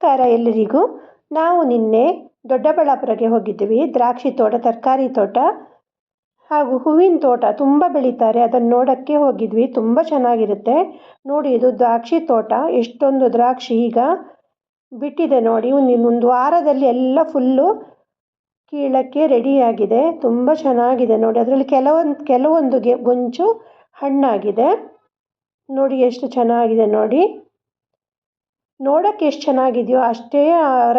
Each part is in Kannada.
ನಮಸ್ಕಾರ ಎಲ್ಲರಿಗೂ. ನಾವು ನಿನ್ನೆ ದೊಡ್ಡಬಳ್ಳಾಪುರಕ್ಕೆ ಹೋಗಿದ್ವಿ ದ್ರಾಕ್ಷಿ ತೋಟ, ತರಕಾರಿ ತೋಟ ಹಾಗೂ ಹೂವಿನ ತೋಟ ತುಂಬ ಬೆಳೀತಾರೆ. ಅದನ್ನು ನೋಡೋಕ್ಕೆ ಹೋಗಿದ್ವಿ. ತುಂಬ ಚೆನ್ನಾಗಿರುತ್ತೆ. ನೋಡಿ, ಇದು ದ್ರಾಕ್ಷಿ ತೋಟ. ಎಷ್ಟೊಂದು ದ್ರಾಕ್ಷಿ ಈಗ ಬಿಟ್ಟಿದೆ ನೋಡಿ. ಒಂದು ವಾರದಲ್ಲಿ ಎಲ್ಲ ಫುಲ್ಲು ಕೀಳಕ್ಕೆ ರೆಡಿಯಾಗಿದೆ ತುಂಬ ಚೆನ್ನಾಗಿದೆ ನೋಡಿ. ಅದರಲ್ಲಿ ಕೆಲವೊಂದು ಕೆಲವೊಂದು ಗೆ, ಗೊಂಚು ಹಣ್ಣಾಗಿದೆ. ನೋಡಿ, ಎಷ್ಟು ಚೆನ್ನಾಗಿದೆ ನೋಡಿ. ನೋಡೋಕ್ಕೆ ಎಷ್ಟು ಚೆನ್ನಾಗಿದೆಯೋ ಅಷ್ಟೇ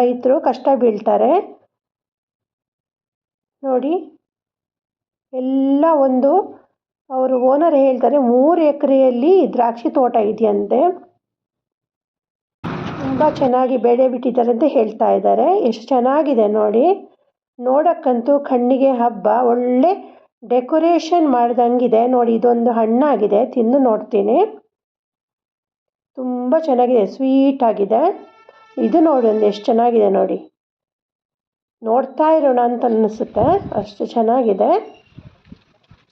ರೈತರು ಕಷ್ಟ ಬೀಳ್ತಾರೆ. ನೋಡಿ, ಎಲ್ಲ ಒಂದು ಅವರು ಓನರ್ ಹೇಳ್ತಾರೆ, ಮೂರು ಎಕರೆಯಲ್ಲಿ ದ್ರಾಕ್ಷಿ ತೋಟ ಇದೆಯಂತೆ. ತುಂಬ ಚೆನ್ನಾಗಿ ಬೆಳೆ ಬಿಟ್ಟಿದ್ದಾರೆ ಅಂತ ಹೇಳ್ತಾ ಇದ್ದಾರೆ. ಎಷ್ಟು ಚೆನ್ನಾಗಿದೆ ನೋಡಿ. ನೋಡೋಕ್ಕಂತೂ ಕಣ್ಣಿಗೆ ಹಬ್ಬ, ಒಳ್ಳೆ ಡೆಕೋರೇಷನ್ ಮಾಡ್ದಂಗಿದೆ. ನೋಡಿ, ಇದೊಂದು ಹಣ್ಣಾಗಿದೆ, ತಿಂದು ನೋಡ್ತೀನಿ. ತುಂಬ ಚೆನ್ನಾಗಿದೆ ಸ್ವೀಟ್ ಆಗಿದೆ. ಇದು ನೋಡಿ ಒಂದು ಎಷ್ಟು ಚೆನ್ನಾಗಿದೆ ನೋಡಿ. ನೋಡ್ತಾ ಇರೋಣ ಅಂತ ಅನ್ನಿಸುತ್ತೆ ಅಷ್ಟು ಚೆನ್ನಾಗಿದೆ.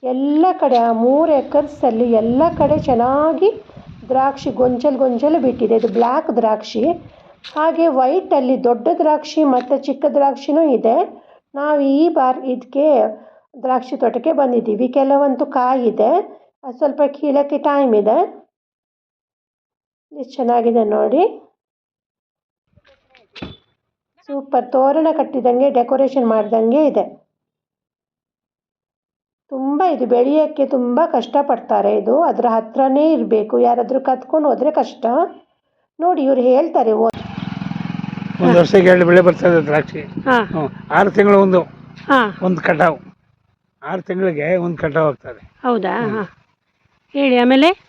ಎಲ್ಲ ಕಡೆ, ಆ ಮೂರು ಎಕರ್ಸಲ್ಲಿ ಎಲ್ಲ ಕಡೆ ಚೆನ್ನಾಗಿ ದ್ರಾಕ್ಷಿ ಗೊಂಚಲು ಗೊಂಚಲು ಬಿಟ್ಟಿದೆ. ಇದು ಬ್ಲ್ಯಾಕ್ ದ್ರಾಕ್ಷಿ. ಹಾಗೆ ವೈಟಲ್ಲಿ ದೊಡ್ಡ ದ್ರಾಕ್ಷಿ ಮತ್ತು ಚಿಕ್ಕ ದ್ರಾಕ್ಷಿನೂ ಇದೆ. ನಾವು ಈ ಬಾರ್ ಇದಕ್ಕೆ ದ್ರಾಕ್ಷಿ ತೋಟಕ್ಕೆ ಬಂದಿದ್ದೀವಿ. ಕೆಲವಂತೂ ಕಾಯಿದೆ. ಸ್ವಲ್ಪ ಕೀಳೋಕ್ಕೆ ಟೈಮ್ ಇದೆ. ಎಷ್ಟು ಚೆನ್ನಾಗಿದೆ ನೋಡಿ. ಸೂಪರ್ ತೋರಣ ಕಟ್ಟಿದಂಗೆ ಡೆಕೋರೇಷನ್ ಮಾಡಿದಂಗೆ ಇದೆ. ತುಂಬ ಇದು ಬೆಳೆಯೋಕ್ಕೆ ತುಂಬ ಕಷ್ಟಪಡ್ತಾರೆ ಇದು. ಅದರ ಹತ್ರನೇ ಇರಬೇಕು. ಯಾರಾದರೂ ಕತ್ಕೊಂಡು ಹೋದರೆ ಕಷ್ಟ. ನೋಡಿ ಇವ್ರು ಹೇಳ್ತಾರೆ ಒಂದು ವರ್ಷಕ್ಕೆ ಎರಡು ಬೆಳೆ ಬರ್ತದೆ ದ್ರಾಕ್ಷಿ. ಹಾಂ. ಆರು ತಿಂಗಳು ಒಂದು. ಹಾಂ. ಒಂದು ಕಟಾವು. ಆರು ತಿಂಗಳಿಗೆ ಒಂದು ಕಟಾವು ಆಗ್ತದೆ. ಹೌದಾ? ಹಾಂ. ಹೇಳಿ ಆಮೇಲೆ?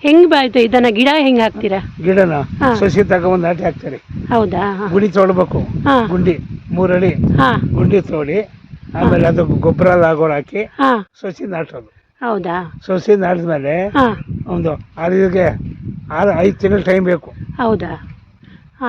ಹೆಂಗೆ ಬಾಯ್ತು ಇದನ್ನ ಗಿಡ ಹೆಂಗ್ ಹಾಕ್ತೀರಾ? ಗಿಡನ ಹಾ. ಸಸಿ ಒಂದ್ ನಾಟಿ ಹಾಕ್ತಾರೆ. ಹೌದಾ? ಹಾಂ. ಗುಂಡಿ ತೊಳ್ಬೇಕು. ಹಾಂ. ಗುಂಡಿ ಮೂರಡಿ. ಹಾಂ. ಗುಂಡಿ ತೋಡಿ ಆಮೇಲೆ ಅದು ಗೊಬ್ಬರ ಲಾಗೋರ್ ಹಾಕಿ ಹಾಂ. ಸಸಿ ನಾಟೋದು. ಹೌದಾ? ಸಸಿ ನಾಟಿದ್ಮೇಲೆ ಮೇಲೆ ಒಂದು ಅದಕ್ಕೆ ಆರು ಐದು ತಿಂಗಳ ಟೈಮ್ ಬೇಕು. ಹೌದಾ?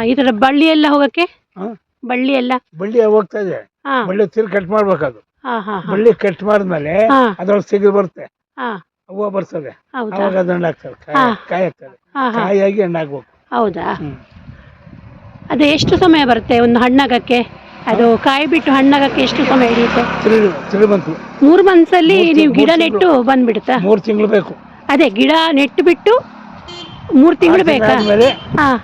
ಇದರ ಈ ಬಳ್ಳಿ ಎಲ್ಲ ಹೋಗಕ್ಕೆ? ಹಾಂ. ಬಳ್ಳಿ ಎಲ್ಲ? ಬಳ್ಳಿ ಹೋಗ್ತಾ ಇದೆ. ಹಾಂ. ಬಳ್ಳಿ ತಿರ್ ಕಟ್ ಮಾಡ್ಬೇಕದು. ಅದು ಹಾಂ ಹಾಂ. ಬಳ್ಳಿ ಕಟ್ ಮಾಡಿದ್ಮೇಲೆ ಹಾಂ. ಅದ್ರೊಳಗೆ ಸಿಗು ಬರುತ್ತೆ. ಹಾಂ. ಹೂವು ಬರ್ತದೆ ಹೌದಾ? ಅವಾಗ ಅದು ಹಣ್ಣು ಆಗ್ತದೆ ಕಾಯಿ ಹಾ. ಕಾಯಿ ಆಗ್ತದೆ ಹಾಂ. ಹಾಂ ಕಾಯಾಗಿ ಹಣ್ಣಾಗ್ಬೇಕು ಹೌದಾ? ಹ್ಮ್. ಅದು ಎಷ್ಟು ಸಮಯ ಬರುತ್ತೆ ಒಂದು ಹಣ್ಣಾಗಕ್ಕೆ? ಅದು ಕಾಯಿ ಬಿಟ್ಟು ಹಣ್ಣಾಗಕ್ಕೆ ಎಷ್ಟು ಸಮಯ ಹಿಡಿಯುತ್ತೆ? ತಿಳಿ ಮೂರು ಮಂತ್ಸಲ್ಲಿ ಮೂರ್ ನೀವು ಗಿಡ ಮೂರ್ ನೆಟ್ಟು ಬಂದ್ಬಿಡುತ್ತಾ? ಮೂರು ತಿಂಗಳು ಬೇಕು. ಅದೇ ಗಿಡ ನೆಟ್ಟು ಬಿಟ್ಟು ಮೂರು ತಿಂಗಳು ಬೇಕಾ? ಆದ್ಮೇಲೆ ಹಾಂ.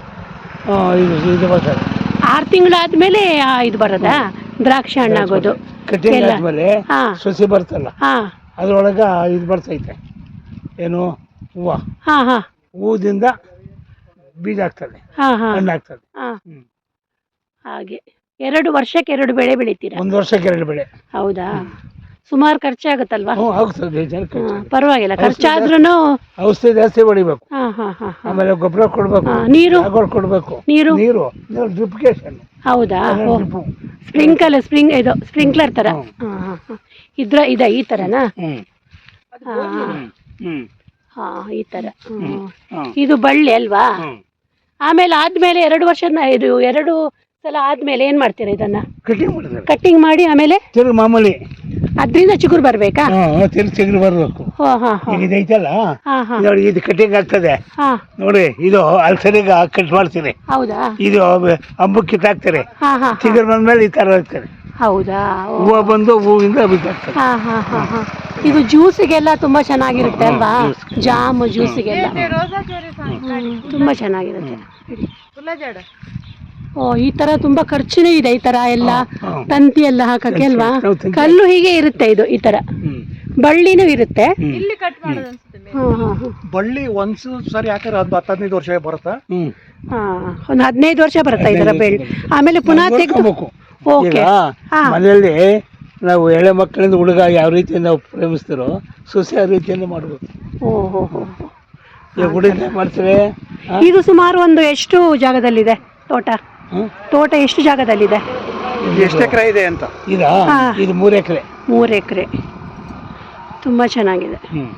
ಆ, ಇದು ಇದು ಬರ್ತದೆ. ಆರು ತಿಂಗಳಾದ್ಮೇಲೆ ಆ, ಇದು ಬರೋದಾ? ದ್ರಾಕ್ಷಿ ಹಣ್ಣಾಗೋದು. ಕಟಿಂಗ್ ಎಲ್ಲ. ಆದ್ಮೇಲೆ ಹಾ. ಸಸಿ ಬರ್ತಲ್ಲ. ಹಾ. ಅದ್ರೊಳಗ ಇದು ಬರ್ತೈತೆ. ಏನು ಹೂವು. ಹಾಂ ಹಾಂ. ಹೂದಿಂದ ಬೀಜ ಆಗ್ತದೆ. ಹಾಂ ಹಾಂ. ಹಣ್ಣಾಗ್ತದೆ ಹಾಂ. ಹ್ಮ್. ಹಾಗೆ. ಎರಡು ವರ್ಷಕ್ಕೆ ಎರಡು ಬೆಳೆ ಬೆಳಿತೀರಾ? ಒಂದು ವರ್ಷಕ್ಕೆ ಎರಡು ಬೆಳೆ. ಹೌದಾ? ಸುಮಾರು ಖರ್ಚಾಗುತ್ತಲ್ವಾ? ಹ್ಞೂ ಆಗ್ತದೆ ಜನಕ್ಕೆ ಹಾಂ ಪರವಾಗಿಲ್ಲ. ಖರ್ಚಾದ್ರೂ ಔಷಧಿ ಜಾಸ್ತಿ ಹೊಡಿಬೇಕು. ಹಾಂ ಹಾಂ ಹಾಂ ಹಾಂ. ಆಮೇಲೆ ಗೊಬ್ಬರ ಕೊಡ್ಬೇಕು. ಹಾಂ ನೀರು? ಕೊಡಬೇಕು. ನೀರು? ನೀರು. ಡ್ರಿಪ್ಕೇಶನ್ ಹೌದಾ? ಓ. ಸ್ಪ್ರಿಂಕಲ್ ಸ್ಪ್ರಿಂಗ್ ಇದು ಸ್ಪ್ರಿಂಕ್ಲರ್ ತರ. ಹ್ಮ್. ಹಾಂ ಹಾಂ ಹಾಂ. ಇದ್ರ ಇದ ಈ ತರನಾ? ಹ್ಮ್. ಹಾಂ ಹ್ಮ್ ಹಾಂ ಈ ತರ. ಇದು ಬಳ್ಳಿ ಅಲ್ವಾ? ಆಮೇಲೆ ಆದ್ಮೇಲೆ ಎರಡು ವರ್ಷ ಇದು ಎರಡು ಸಲ ಆದ್ಮೇಲೆ ಏನ್ ಮಾಡ್ತೀರಾ ಇದನ್ನ? ಕಟಿಂಗ್ ಮಾಡಿದ್ದಾರೆ. ಕಟ್ಟಿಂಗ್ ಮಾಡಿ ಆಮೇಲೆ? ತಿರುಗಿ ಮಾಮೂಲಿ. ಅದ್ರಿಂದ ಚಿಗುರು ಬರ್ಬೇಕಾ? ಹಾ ತಿರುಗಿ ಚಿಗುರು ಬರಬೇಕು. ಹೋ ಹಾ ಹಾ. ಈಗ ಇದೈತಲ್ಲ? ಹಾ ಹಾ. ನೋಡಿ ಇದು ಕಟಿಂಗ್ ಆಗ್ತದೆ. ಹಾ. ನೋಡಿ ಇದು ಅಲ್ಸರಿಗೆ ಕಟ್ ಮಾಡ್ತೀರಿ. ಹೌದಾ? ಇದು ಅಂಬು ಕಿತ್ತಾಕ್ತಾರೆ ಹಾ ಹಾ ಹಾ. ಚಿಗುರು ಬಂದ್ಮೇಲೆ ಈ ತರ ಆಗ್ತದೆ. ಹೌದಾ. ಹೂವು ಬಂದು ಹೂವಿಂದ ಬಿದ್ದಾಗ್ತದೆ ಹಾ ಹಾ ಹಾ ಹಾ. ಇದು ಜ್ಯೂಸಿಗೆಲ್ಲ ತುಂಬಾ ಚೆನ್ನಾಗಿರುತ್ತೆ ಅಲ್ವಾ? ಜಾಮ್ ಜ್ಯೂಸಿಗೆಲ್ಲ. ಹ್ಮ್, ತುಂಬಾ ಚೆನ್ನಾಗಿರುತ್ತೆ. ಓ ಈ ತರ ತುಂಬಾ ಖರ್ಚುನೇ ಇದೆ ಈ ತರ ಎಲ್ಲ. ತಂತಿ ಎಲ್ಲ ಹಾಕಕ್ಕೆ ಅಲ್ವಾ? ತಂತಿ. ಕಲ್ಲು ಹೀಗೆ ಇರುತ್ತೆ ಇದು ಈ ತರ. ಹ್ಮ್. ಬಳ್ಳಿನೂ ಇರುತ್ತೆ. ಹ್ಮ್. ಹಾ ಹಾ ಹಾ. ಬಳ್ಳಿ ಒಂದ್ ಸರಿ ಹಾಕಿದ್ರೆ ಹತ್ತು ಹದಿನೈದು ವರ್ಷ ಬರುತ್ತಾ? ಹ್ಮ್. ಹಾ ಒಂದು ಹದಿನೈದು ವರ್ಷ ಬರುತ್ತೆ ಇದರ ಬೆಳೆ ಆಮೇಲೆ ಪುನಃ ತೆಗೆದು ಈಗ ಹಾ. ಮನೆಯಲ್ಲಿ ನಾವು ಎಳೆ ಮಕ್ಕಳಿಂದ ಹುಡುಗ ಯಾವ ರೀತಿಯಿಂದ ನಾವು ಪ್ರೇಮಿಸ್ತಿರೋ ಸೊಸೆ ಆ ರೀತಿಯಿಂದ ಮಾಡಬೇಕು ಓ ಹೋ ಹೋ ಈಗ ಹುಡುಗ? ಇದು ಸುಮಾರು ಒಂದು ಎಷ್ಟು ಜಾಗದಲ್ಲಿದೆ ತೋಟ? ಹ್ಮ್? ತೋಟ ಎಷ್ಟು ಜಾಗದಲ್ಲಿದೆ? ಎಷ್ಟು ಎಕರೆ ಇದೆ ಅಂತ. ಇದಾ? ಹಾ. ಇದು ಮೂರು ಎಕರೆ. ಮೂರು ಎಕರೆ. ತುಂಬಾ ಚೆನ್ನಾಗಿದೆ. ಹ್ಮ್.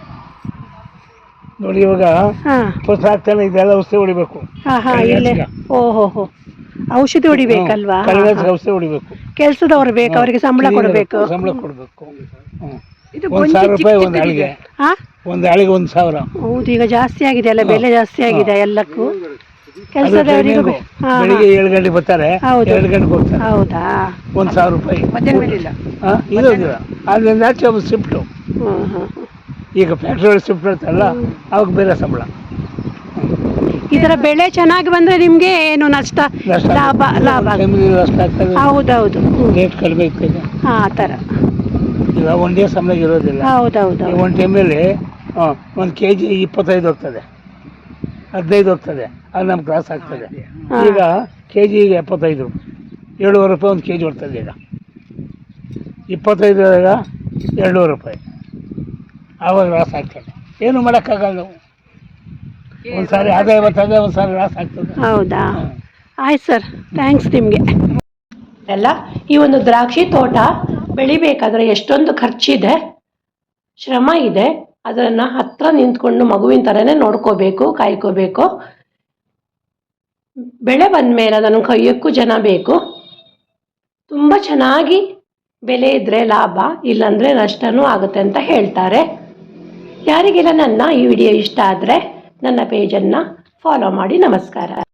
ನೋಡಿ ಇವಾಗ ಹಾ. ಫಸ್ಟ್ ಹಾಕ್ತಾನೆ ಇದೆಲ್ಲ ಔಷಧಿ ಹೊಡಿಬೇಕು. ಹಾ ಹಾ ಇಲ್ಲೇ. ಓ ಹೋ ಹೋ. ಔಷಧಿ ಹೊಡಿಬೇಕಲ್ವಾ? ಕಳೆದ ಔಷಧಿ ಹೊಡಿಬೇಕು. ಕೆಲಸದವ್ರು ಬೇಕು ಅವರಿಗೆ ಸಂಬಳ ಕೊಡಬೇಕು. ಸಂಬಳ ಕೊಡಬೇಕು. ಇದು ಒಂದ್ ಸಾವಿರ ರೂಪಾಯಿ ಒಂದು ಆಳಿಗೆ ಹಾ ಒಂದು ಆಳಿಗೆ ಒಂದು ಸಾವಿರ. ಹೌದು ಈಗ ಜಾಸ್ತಿ ಆಗಿದೆ ಅಲ್ಲ ಬೆಲೆ ಜಾಸ್ತಿ ಆಗಿದೆ ಎಲ್ಲಕ್ಕೂ. ಕೆಲಸದವರಿಗೆ. ಬೆಳಿಗ್ಗೆ ಏಳು ಗಂಟೆ ಬರ್ತಾರೆ. ಎರಡು ಗಂಟೆಗೆ ಹೋಗ್ತಾರೆ. ಹೌದಾ? ಒಂದು ಸಾವಿರ ರೂಪಾಯಿ. ಮಧ್ಯಾಹ್ನ ಮೇಲೆ ಇಲ್ಲ? ಹಾಂ ಇರೋದಿಲ್ಲ ಅದರಿಂದ ಆಚೆ ಒಂದು ಶಿಫ್ಟು ಈಗ ಫ್ಯಾಕ್ಟ್ರಿ ಶಿಫ್ಟ್ ಇರ್ತಾರಲ್ಲ ಅವಾಗ ಬೇರೆ ಸಂಬಳ. ಇದರ ಬೆಳೆ ಚೆನ್ನಾಗಿ ಬಂದ್ರೆ ನಿಮ್ಗೆ ಏನು ನಷ್ಟ? ನಷ್ಟ ಲಾಭ ಲಾಭ ಟೈಮಲ್ಲಿ ನಷ್ಟ ಆಗ್ತದೆ. ಹೌದೌದು. ರೇಟ್ ಕಡಿಮೆ ಇರ್ತದೆ ಹಾ ಆ ಥರ ಈಗ ಒಂದೇ ಸಮಯ ಇರೋದಿಲ್ಲ. ಹೌದೌದು. ಈಗ ಒಂದು ಟೈಮಲ್ಲಿ ಒಂದು ಕೆ ಜಿ ಇಪ್ಪತ್ತೈದು ಹೋಗ್ತದೆ. ಹದಿನೈದು ಹೋಗ್ತದೆ. ಅದು ನಮ್ಗೆ ಕ್ರಾಸ್ ಆಗ್ತದೆ. ಈಗ ಕೆ ಜಿಗೆ ಎಪ್ಪತ್ತೈದು. ಏಳುವರೆ ರೂಪಾಯಿ ಒಂದು ಕೆ ಜಿ ಬರ್ತದೆ ಈಗ. ಇಪ್ಪತ್ತೈದರಾಗ ಎರಡೂವರೆ ರೂಪಾಯಿ. ಆವಾಗ ಲಾಸ್ ಆಗ್ತದೆ. ಏನು ಮಾಡೋಕ್ಕಾಗಲ್ಲ. ನಾವು ಬರ್ತದೆ ಲಾಸ್ ಆಗ್ತದೆ. ಹೌದಾ? ಆಯ್ತು ಸರ್ ಥ್ಯಾಂಕ್ಸ್ ನಿಮಗೆ. ಎಲ್ಲ ಈ ಒಂದು ದ್ರಾಕ್ಷಿ ತೋಟ ಬೆಳಿಬೇಕಾದ್ರೆ ಎಷ್ಟೊಂದು ಖರ್ಚಿದೆ ಶ್ರಮ ಇದೆ. ಅದನ್ನು ಹತ್ರ ನಿಂತ್ಕೊಂಡು ಮಗುವಿನ ಥರನೇ ನೋಡ್ಕೋಬೇಕು ಕಾಯ್ಕೋಬೇಕು. ಬೆಳೆ ಬಂದ ಮೇಲೆ ಅದನ್ನು ಕೈಯಕ್ಕೂ ಜನ ಬೇಕು. ತುಂಬ ಚೆನ್ನಾಗಿ ಬೆಲೆ ಇದ್ದರೆ ಲಾಭ ಇಲ್ಲಾಂದರೆ ನಷ್ಟನೂ ಆಗುತ್ತೆ ಅಂತ ಹೇಳ್ತಾರೆ. ಯಾರಿಗೆಲ್ಲ ನನ್ನ ಈ ವಿಡಿಯೋ ಇಷ್ಟ ಆದರೆ ನನ್ನ ಪೇಜನ್ನು ಫಾಲೋ ಮಾಡಿ ನಮಸ್ಕಾರ.